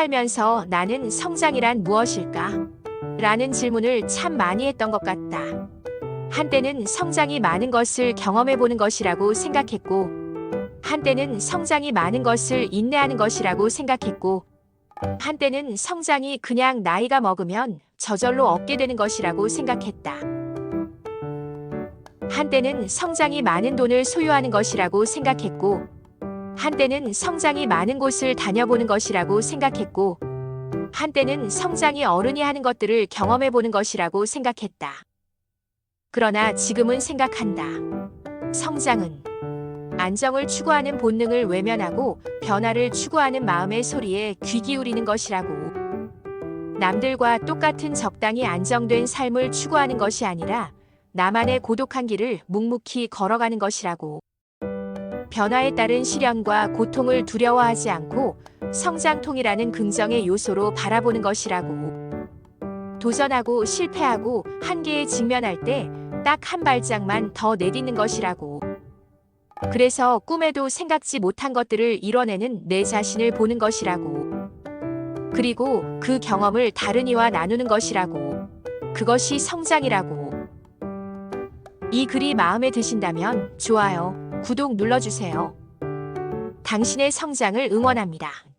살면서 나는 성장이란 무엇일까? 라는 질문을 참 많이 했던 것 같다. 한때는 성장이 많은 것을 경험해 보는 것이라고 생각했고, 한때는 성장이 많은 것을 인내하는 것이라고 생각했고, 한때는 성장이 그냥 나이가 먹으면 저절로 얻게 되는 것이라고 생각했다. 한때는 성장이 많은 돈을 소유하는 것이라고 생각했고, 한때는 성장이 많은 곳을 다녀보는 것이라고 생각했고, 한때는 성장이 어른이 하는 것들을 경험해 보는 것이라고 생각했다. 그러나 지금은 생각한다. 성장은 안정을 추구하는 본능을 외면하고 변화를 추구하는 마음의 소리에 귀 기울이는 것이라고. 남들과 똑같은 적당히 안정된 삶을 추구하는 것이 아니라 나만의 고독한 길을 묵묵히 걸어가는 것이라고. 변화에 따른 시련과 고통을 두려워하지 않고 성장통이라는 긍정의 요소로 바라보는 것이라고. 도전하고 실패하고 한계에 직면할 때 딱 한 발짝만 더 내딛는 것이라고. 그래서 꿈에도 생각지 못한 것들을 이뤄내는 내 자신을 보는 것이라고. 그리고 그 경험을 다른 이와 나누는 것이라고. 그것이 성장이라고. 이 글이 마음에 드신다면 좋아요, 구독 눌러주세요. 당신의 성장을 응원합니다.